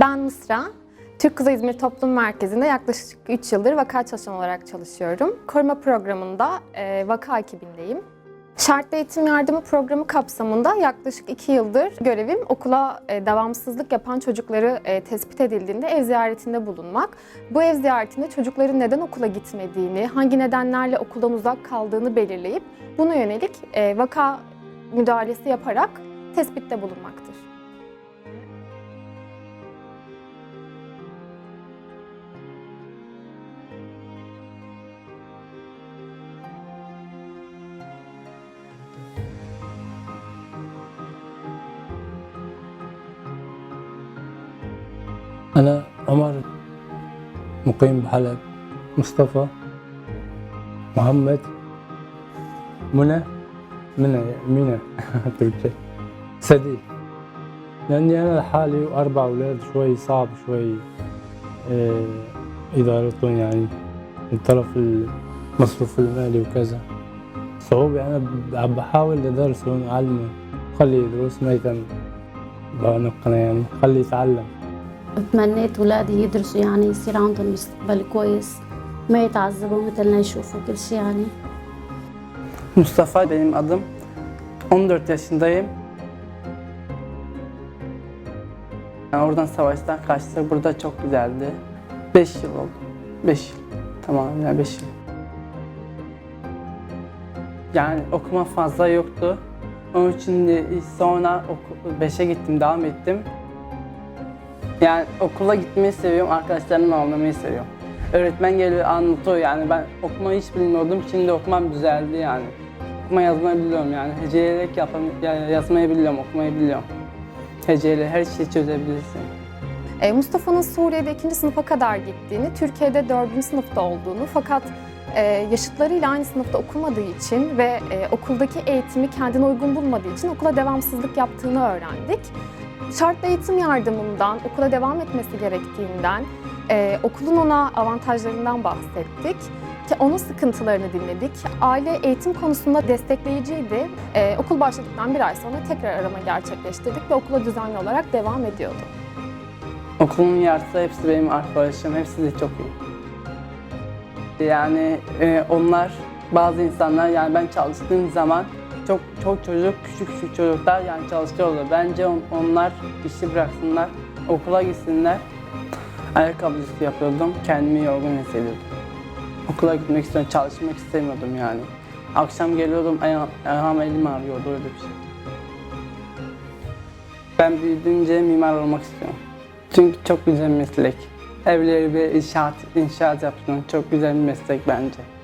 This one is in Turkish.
Ben Mısra. Türk Kızı İzmir Toplum Merkezi'nde yaklaşık 3 yıldır vaka çalışan olarak çalışıyorum. Koruma programında e, vaka ekibindeyim. Şartlı eğitim yardımı programı kapsamında yaklaşık 2 yıldır görevim okula e, devamsızlık yapan çocukları e, tespit edildiğinde ev ziyaretinde bulunmak. Bu ev ziyaretinde çocukların neden okula gitmediğini, hangi nedenlerle okuldan uzak kaldığını belirleyip buna yönelik e, vaka müdahalesi yaparak tespitte bulunmaktır. أنا عمر مقيم بحلب مصطفى محمد منى منى منى. تركي سديد لأني أنا لحالي وأربع أولاد شوي صعب شوي آه، إدارتهم يعني من طرف المصروف المالي وكذا. صعوبة أنا عم بحاول أدرسهم أعلمه خلي يدرس ما يهتم بنقنا يعني خلي يتعلم. تمنيت ولادي يدرسوا يعني يصير عندهم مستقبل كويس ما يتعذبوا مثلنا يشوفوا كل شيء يعني Mustafa benim adım. 14 yaşındayım. Yani oradan savaştan kaçtık. Burada çok güzeldi. 5 yıl oldu. 5 yıl. Tamam yani 5 yıl. Yani okuma fazla yoktu. Onun için de sonra 5'e gittim, devam ettim. Yani okula gitmeyi seviyorum, arkadaşlarımla oynamayı seviyorum. Öğretmen geliyor anlatıyor yani ben okumayı hiç bilmiyordum. Şimdi okumam düzeldi yani. Okuma yazmayı biliyorum yani. Heceleyerek yapam ya- yazmayı biliyorum, okumayı biliyorum. Heceyle her şeyi çözebilirsin. E, Mustafa'nın Suriye'de ikinci sınıfa kadar gittiğini, Türkiye'de dördüncü sınıfta olduğunu fakat e, yaşıtlarıyla aynı sınıfta okumadığı için ve e, okuldaki eğitimi kendine uygun bulmadığı için okula devamsızlık yaptığını öğrendik. Şartlı eğitim yardımından, okula devam etmesi gerektiğinden, e, okulun ona avantajlarından bahsettik. Ki onun sıkıntılarını dinledik. Aile eğitim konusunda destekleyiciydi. E, okul başladıktan bir ay sonra tekrar arama gerçekleştirdik ve okula düzenli olarak devam ediyordu. Okulumun yarısı hepsi benim arkadaşım, hepsi de çok iyi. Yani e, onlar, bazı insanlar yani ben çalıştığım zaman çok çok çocuk, küçük küçük çocuklar yani çalışıyorlar. Bence on- onlar işi bıraksınlar, okula gitsinler. Ayakkabıcılık yapıyordum, kendimi yorgun hissediyordum. Okula gitmek istiyorum, çalışmak istemiyordum yani. Akşam geliyordum, ayağım, elim ağrıyordu öyle bir şey. Ben büyüdünce mimar olmak istiyorum. Çünkü çok güzel meslek. Evleri ve inşaat, inşaat yaptığın çok güzel bir meslek bence.